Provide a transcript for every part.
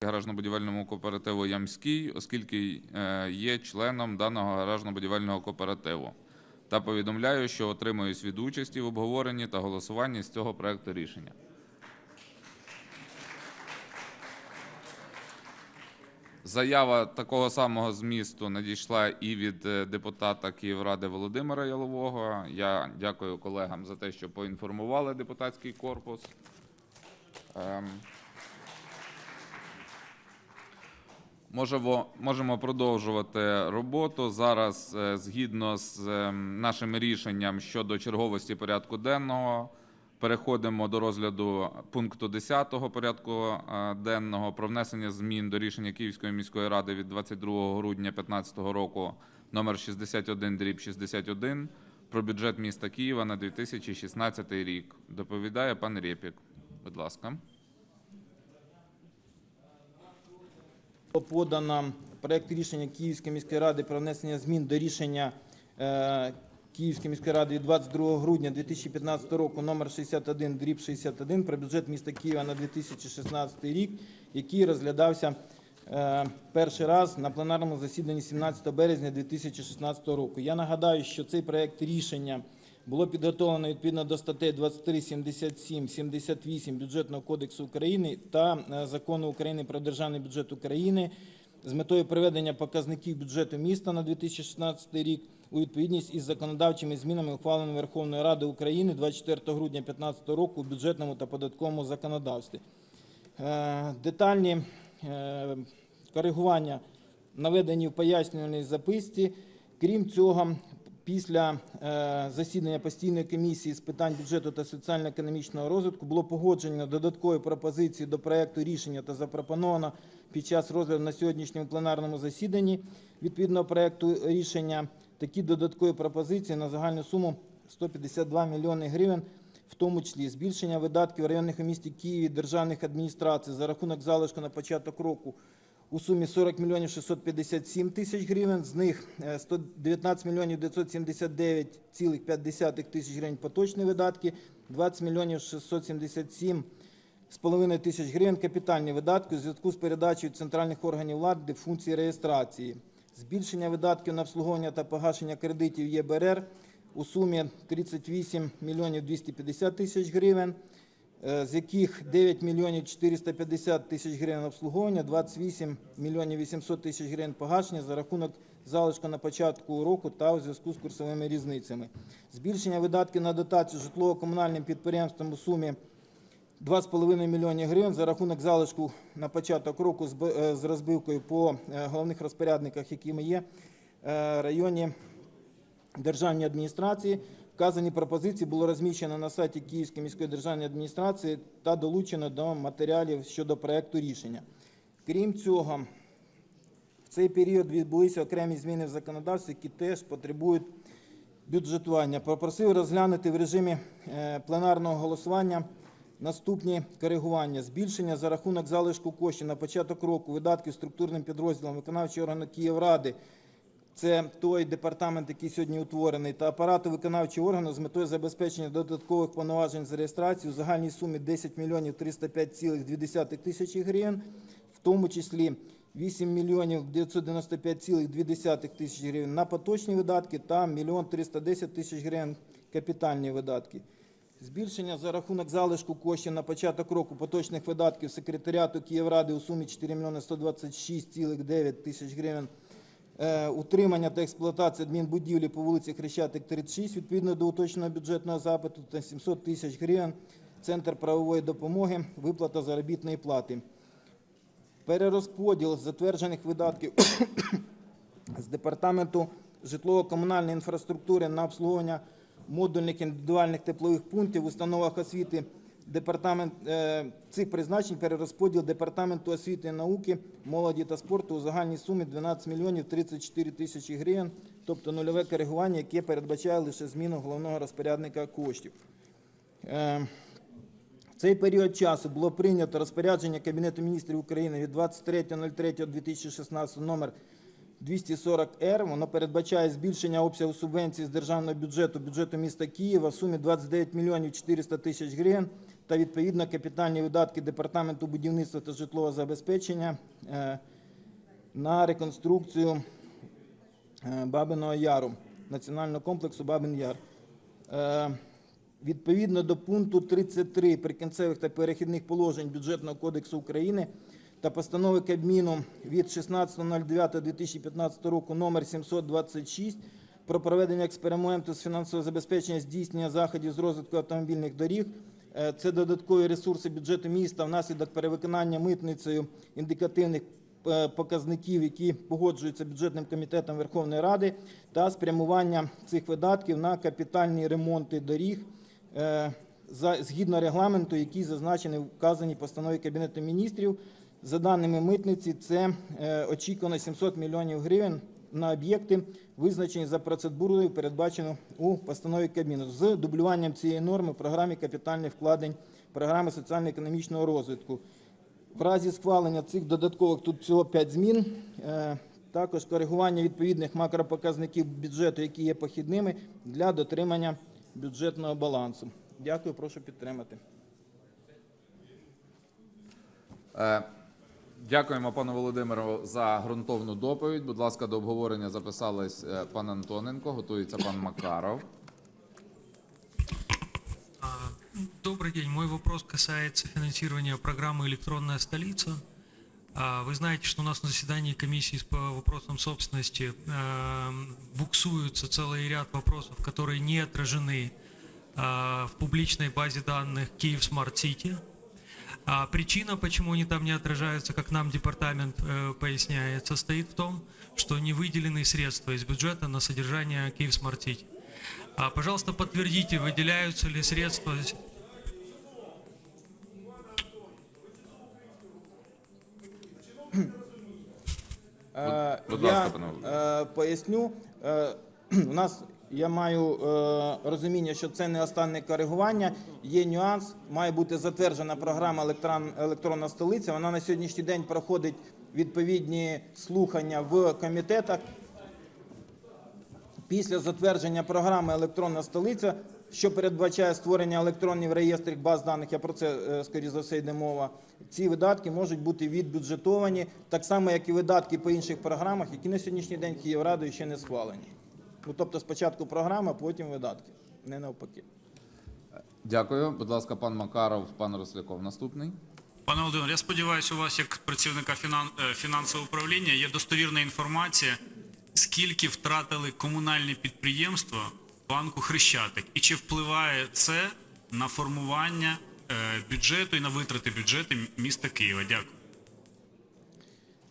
гаражно-будівельному кооперативу Ямський, оскільки е, є членом даного гаражно-будівельного кооперативу. Та повідомляю, що отримуюсь від участі в обговоренні та голосуванні з цього проекту рішення. Заява такого самого змісту надійшла і від е, депутата Київради Володимира Ялового. Я дякую колегам за те, що поінформували депутатський корпус. Можемо, можемо продовжувати роботу. Зараз, е, згідно з ем, нашим рішенням щодо черговості порядку денного, переходимо до розгляду пункту 10 порядку е, денного про внесення змін до рішення Київської міської ради від 22 грудня 2015 року номер 61 дріб 61 про бюджет міста Києва на 2016 рік. Доповідає пан Рєпік. Будь ласка. Подано проект рішення Київської міської ради про внесення змін до рішення е, Київської міської ради від 22 грудня 2015 року номер 61 дріб 61 про бюджет міста Києва на 2016 рік, який розглядався е, перший раз на пленарному засіданні 17 березня 2016 року. Я нагадаю, що цей проект рішення було підготовлено відповідно до статей 23, 77, 78 Бюджетного кодексу України та е, Закону України про державний бюджет України з метою приведення показників бюджету міста на 2016 рік у відповідність із законодавчими змінами, ухваленими Верховною Радою України 24 грудня 2015 року у бюджетному та податковому законодавстві. Е, Детальні е, коригування наведені в пояснювальній записці. Крім цього, після е, засідання постійної комісії з питань бюджету та соціально-економічного розвитку було погоджено додаткові пропозиції до проекту рішення та запропоновано під час розгляду на сьогоднішньому пленарному засіданні відповідного проекту рішення такі додаткові пропозиції на загальну суму 152 мільйони гривень, в тому числі збільшення видатків районних у місті Києві державних адміністрацій за рахунок залишку на початок року у сумі 40 мільйонів 657 тисяч гривень, з них е, 119 мільйонів 979,5 тисяч гривень поточні видатки, 20 мільйонів 677 з половиною тисяч гривень капітальні видатки у зв'язку з передачею центральних органів влади функції реєстрації, збільшення видатків на обслуговування та погашення кредитів ЄБРР у сумі 38 мільйонів 250 тисяч гривень, е, з яких 9 мільйонів 450 тисяч гривень обслуговування, 28 мільйонів 800 тисяч гривень погашення за рахунок залишку на початку року та у зв'язку з курсовими різницями. Збільшення видатків на дотацію житлово-комунальним підприємствам у сумі 2,5 мільйони гривень за рахунок залишку на початок року з е, розбивкою по е, головних розпорядниках, якими є е, районні державні адміністрації. Вказані пропозиції було розміщено на сайті Київської міської державної адміністрації та долучено до матеріалів щодо проекту рішення. Крім цього, в цей період відбулися окремі зміни в законодавстві, які теж потребують бюджетування. Попросив розглянути в режимі е, пленарного голосування наступні коригування. Збільшення за рахунок залишку коштів на початок року видатків структурним підрозділом виконавчого органу Київради це той департамент, який сьогодні утворений, та апарату виконавчого органу з метою забезпечення додаткових повноважень з реєстрації у загальній сумі 10 мільйонів 305,2 тисячі гривень, в тому числі 8 мільйонів 995,2 тисячі гривень на поточні видатки та 1 мільйон 310 тисяч гривень капітальні видатки. Збільшення за рахунок залишку коштів на початок року поточних видатків секретаріату Київради у сумі 4 мільйони 126,9 тисяч гривень утримання та експлуатація адмінбудівлі по вулиці Хрещатик 36 відповідно до уточненого бюджетного запиту та 700 тисяч гривень Центр правової допомоги, виплата заробітної плати. Перерозподіл затверджених видатків з департаменту житлово-комунальної інфраструктури на обслуговування модульних індивідуальних теплових пунктів в установах освіти. Департамент е, цих призначень перерозподіл департаменту освіти і науки, молоді та спорту у загальній сумі 12 мільйонів 34 тисячі гривень, тобто нульове коригування, яке передбачає лише зміну головного розпорядника коштів. Е, в цей період часу було прийнято розпорядження Кабінету міністрів України від 23.03.2016 номер 240-Р. Воно передбачає збільшення обсягу субвенцій з державного бюджету, бюджету міста Києва в сумі 29 мільйонів 400 тисяч гривень та відповідно капітальні видатки Департаменту будівництва та житлового забезпечення е, на реконструкцію е, Бабиного Яру, національного комплексу Бабин Яр. Е, Відповідно до пункту 33 прикінцевих та перехідних положень Бюджетного кодексу України та постанови Кабміну від 16.09.2015 року номер 726 про проведення експерименту з фінансового забезпечення здійснення заходів з розвитку автомобільних доріг. Е, Це додаткові ресурси бюджету міста внаслідок перевиконання митницею індикативних е, показників, які погоджуються бюджетним комітетом Верховної Ради, та спрямування цих видатків на капітальні ремонти доріг е, згідно регламенту, який зазначений в вказаній постанові Кабінету міністрів. За даними митниці, це очікувано 700 мільйонів гривень на об'єкти, визначені за процедурою, передбачено у постанові Кабміну, з дублюванням цієї норми в програмі капітальних вкладень програми соціально-економічного розвитку. В разі схвалення цих додаткових тут всього 5 змін. е, Також коригування відповідних макропоказників бюджету, які є похідними для дотримання бюджетного балансу. Дякую, прошу підтримати. Е, Дякуємо пану Володимиру за ґрунтовну доповідь. Будь ласка, до обговорення записались е, пан Антоненко, готується пан Макаров. А, Добрый день. Мой вопрос касается финансирования программы «Электронная столица». А, Вы знаете, что у нас на заседании комиссии по вопросам собственности эм, буксуются целый ряд вопросов, которые не отражены а, в публичной базе данных Киев Смарт Сити. А причина, почему они там не отражаются, как нам департамент э, поясняет, состоит в том, что не выделены средства из бюджета на содержание Киев Смарт Сити. А, пожалуйста, подтвердите, выделяются ли средства. Будь я ласка, пане Володимире. е, поясню. Е, у нас я маю е, розуміння, що це не останнє коригування. Є нюанс. Має бути затверджена програма електрон, електронна столиця. Вона на сьогоднішній день проходить відповідні слухання в комітетах. Після затвердження програми електронна столиця, що передбачає створення електронних реєстрів баз даних, я про це е, скоріше за все йде мова. Ці видатки можуть бути відбюджетовані, так само як і видатки по інших програмах, які на сьогоднішній день Київрадою ще не схвалені. Ну тобто спочатку програма, потім видатки, не навпаки. Дякую. Будь ласка, пан Макаров, пан Росляков. Наступний. Пане Володимир, я сподіваюся, у вас, як працівника фінан... е, фінансового управління, є достовірна інформація, скільки втратили комунальні підприємства банку Хрещатик, і чи впливає це на формування е, бюджету і на витрати бюджету міста Києва? Дякую.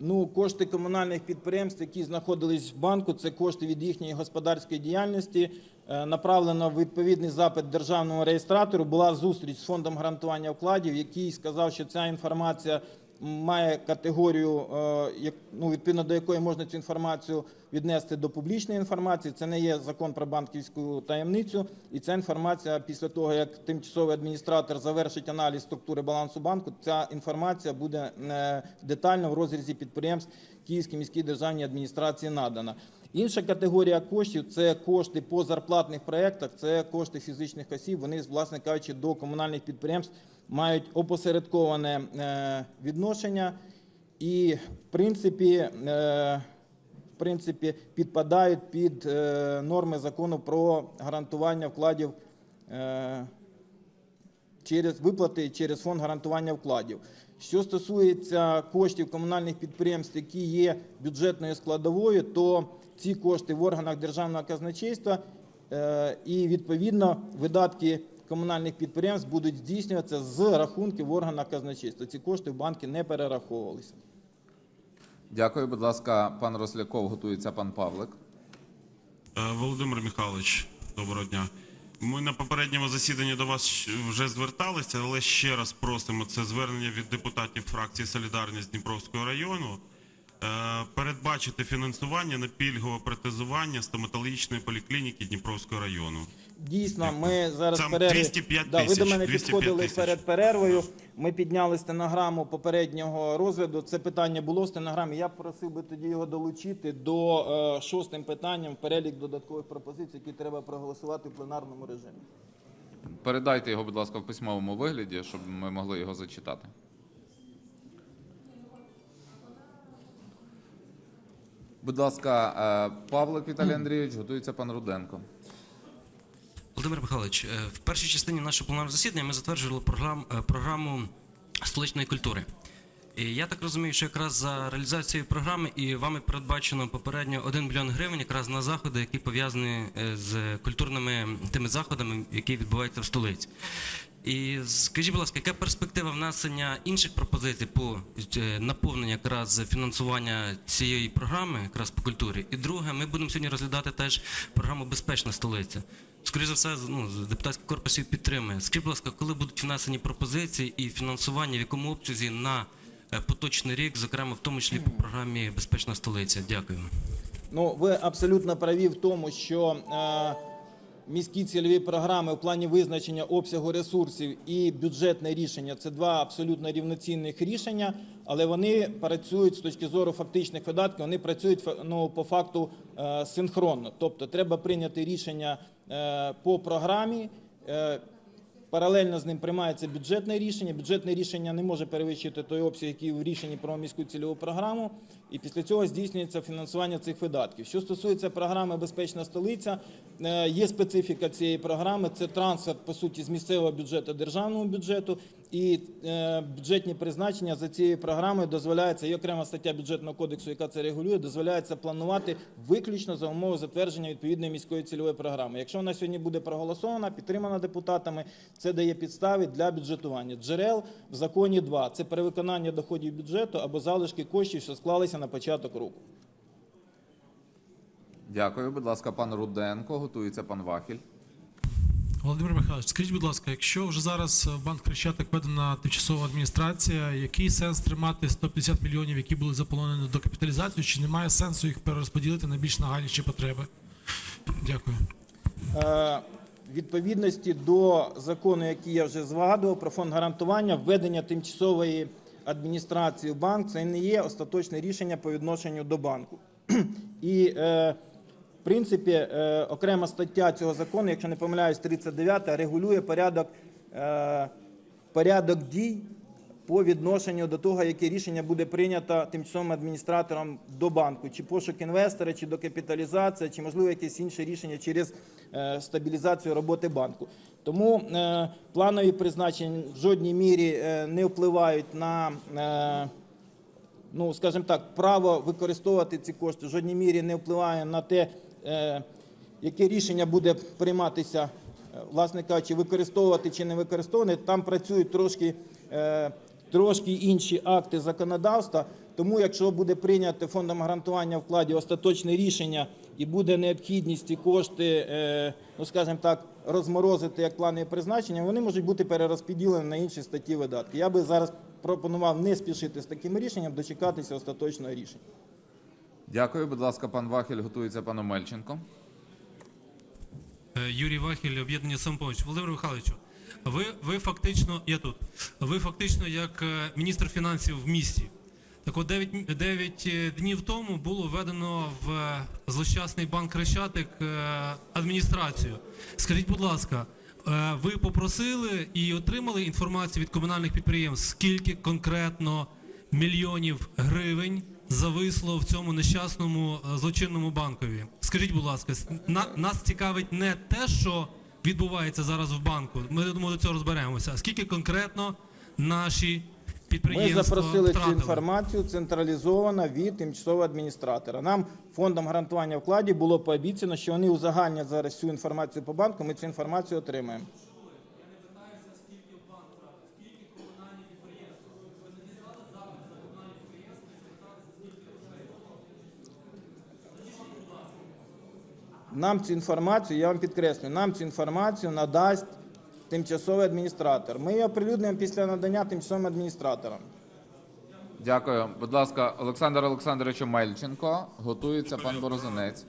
Ну, кошти комунальних підприємств, які знаходились в банку, це кошти від їхньої господарської діяльності. Е, Направлено відповідний запит державному реєстратору. Була зустріч з фондом гарантування вкладів, який сказав, що ця інформація має категорію, е, ну, відповідно до якої можна цю інформацію віднести до публічної інформації. Це не є закон про банківську таємницю, і ця інформація після того, як тимчасовий адміністратор завершить аналіз структури балансу банку, ця інформація буде е, детально в розрізі підприємств Київській міській державній адміністрації надана. Інша категорія коштів це кошти по зарплатних проєктах, це кошти фізичних осіб. Вони, власне кажучи, до комунальних підприємств мають опосередковане е, відношення і, в принципі, е, в принципі, підпадають під е, норми закону про гарантування вкладів через виплати через фонд гарантування вкладів. Що стосується коштів комунальних підприємств, які є бюджетною складовою, то ці кошти в органах державного казначейства е, і відповідно видатки комунальних підприємств будуть здійснюватися з рахунків в органах казначейства. Ці кошти в банки не перераховувалися. Дякую. Будь ласка, пан Росляков, готується пан Павлик. Е, Володимир Михайлович, доброго дня. Ми на попередньому засіданні до вас вже зверталися, але ще раз просимо це звернення від депутатів фракції Солідарність Дніпровського району. Е, Передбачити фінансування на пільгове протезування стоматологічної поліклініки Дніпровського району. Дійсно, ми зараз Це перерві... 205 да, ви до мене 205 підходили тисяч. перед перервою. Ми підняли стенограму попереднього розгляду. Це питання було в стенограмі. Я просив би тоді його долучити до е, шостим питанням в перелік додаткових пропозицій, які треба проголосувати в пленарному режимі. Передайте його, будь ласка, в письмовому вигляді, щоб ми могли його зачитати. Будь ласка, е, Павлик Віталій Андрійович, готується пан Руденко. Володимир Михайлович, е, в першій частині нашого пленарного засідання ми затверджували програм, е, програму столичної культури. І я так розумію, що якраз за реалізацією програми і вами передбачено попередньо 1 мільйон гривень якраз на заходи, які пов'язані з культурними тими заходами, які відбуваються в столиці. І скажіть, будь ласка, яка перспектива внесення інших пропозицій по е, наповненню якраз фінансування цієї програми, якраз по культурі? І друге, ми будемо сьогодні розглядати теж програму Безпечна столиця. Скоріше за все, ну, депутатський корпус її підтримує. Скажіть, будь ласка, коли будуть внесені пропозиції і фінансування, в якому обсязі на е, поточний рік, зокрема в тому числі по програмі Безпечна столиця? Дякую. Ну, ви абсолютно праві в тому, що е, міські цільові програми в плані визначення обсягу ресурсів і бюджетне рішення це два абсолютно рівноцінних рішення, але вони працюють з точки зору фактичних видатків, вони працюють ну, по факту е, синхронно. Тобто треба прийняти рішення е, по програмі. Е, Паралельно з ним приймається бюджетне рішення. Бюджетне рішення не може перевищити той обсяг, який в рішенні про міську цільову програму. І після цього здійснюється фінансування цих видатків. Що стосується програми Безпечна столиця, е, є специфіка цієї програми. Це трансфер по суті з місцевого бюджету державному бюджету. І е, бюджетні призначення за цією програмою дозволяється і окрема стаття бюджетного кодексу, яка це регулює, дозволяється планувати виключно за умови затвердження відповідної міської цільової програми. Якщо вона сьогодні буде проголосована, підтримана депутатами, це дає підстави для бюджетування. Джерел в законі два: це перевиконання доходів бюджету або залишки коштів, що склалися на початок року. Дякую. Будь ласка, пан Руденко, готується пан Вахіль. Володимир Михайлович, скажіть, будь ласка, якщо вже зараз в банк Хрещатик введена тимчасова адміністрація, який сенс тримати 150 мільйонів, які були заполонені до капіталізації, чи немає сенсу їх перерозподілити на більш нагальніші потреби? Дякую. Е, відповідності до закону, який я вже згадував, про фонд гарантування, введення тимчасової адміністрації в банк це не є остаточне рішення по відношенню до банку. І е, в принципі, е, окрема стаття цього закону, якщо не помиляюсь, 39 регулює порядок, е, порядок дій по відношенню до того, яке рішення буде прийнято тимчасовим адміністратором до банку, чи пошук інвестора, чи докапіталізація, чи можливо якесь інше рішення через стабілізацію роботи банку. Тому е, планові призначення в жодній мірі е, не впливають на. Е, ну, скажімо так, право використовувати ці кошти в жодній мірі не впливає на те, яке рішення буде прийматися, власне кажучи, використовувати чи не використовувати. Там працюють трошки, трошки інші акти законодавства. Тому, якщо буде прийнято фондом гарантування вкладів остаточне рішення і буде необхідність ці кошти, ну скажімо так, розморозити як планові призначення, вони можуть бути перерозподілені на інші статті видатки. Я би зараз пропонував не спішити з таким рішенням, дочекатися остаточного рішення. Дякую. Будь ласка, пан Вахіль, готується пан Омельченко. Е, Юрій Вахіль, об'єднання «Самопоміч». Володимир Михайловичу, ви, ви фактично, я тут, ви фактично як е, міністр фінансів в місті. Так от 9, 9 днів тому було введено в е, злощасний банк Хрещатик е, адміністрацію. Скажіть, будь ласка, е, ви попросили і отримали інформацію від комунальних підприємств, скільки конкретно мільйонів гривень зависло в цьому нещасному е, злочинному банкові? Скажіть, будь ласка, нас цікавить не те, що відбувається зараз в банку. Ми думаю, до цього розберемося. А скільки конкретно наші Ми запросили цю інформацію централізовано від тимчасового адміністратора. Нам фондом гарантування вкладів було пообіцяно, що вони узагальнять зараз цю інформацію по банку. Ми цю інформацію отримаємо. Нам цю інформацію, я вам підкреслюю, нам цю інформацію надасть тимчасовий адміністратор. Ми її оприлюднимо після надання тимчасовим адміністраторам. Дякую. Будь ласка, Олександр Олександрович Мельченко. готується пан Борозинець.